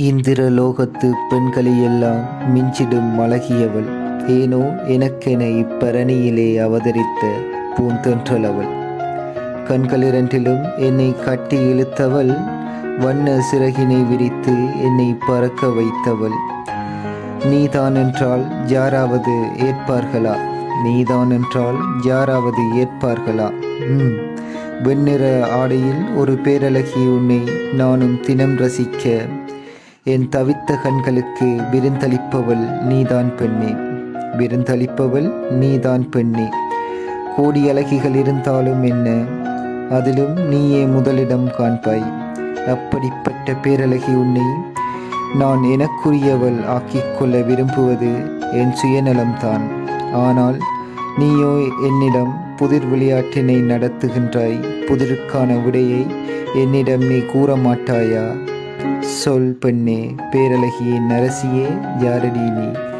இந்திரலோகத்து பெண்களையெல்லாம் மிஞ்சிடும் அழகியவள் ஏனோ எனக்கென இப்பரணியிலே அவதரித்த பூந்தொன்றலவள். கண்களிரண்டிலும் என்னை கட்டி இழுத்தவள். வண்ண சிறகினை விரித்து என்னை பறக்க வைத்தவள். நீதான் என்றால் யாராவது ஏற்பார்களா? நீதான் என்றால் யாராவது ஏற்பார்களா? ம் வெண்ணிற ஆடையில் ஒரு பேரழகி உன்னை நானும் தினம் ரசிக்க என் தவித்த கண்களுக்கு விருந்தளிப்பவள் நீதான் பெண்ணே. விருந்தளிப்பவள் நீதான் பெண்ணே. கோடி அழகிகள் இருந்தாலும் என்ன? அதிலும் நீயே முதலிடம் காண்பாய். அப்படிப்பட்ட பேரழகி உன்னை நான் எனக்குரியவள் ஆக்கிக்கொள்ள விரும்புவது என் சுயநலம்தான். ஆனால் நீயோ என்னிடம் புதிர் விளையாட்டினை நடத்துகின்றாய். புதிருக்கான விடையை என்னிடம் நீ கூற மாட்டாயா சொல் பெண்ணே பேரழகியே நரசியே யாரடி நீ?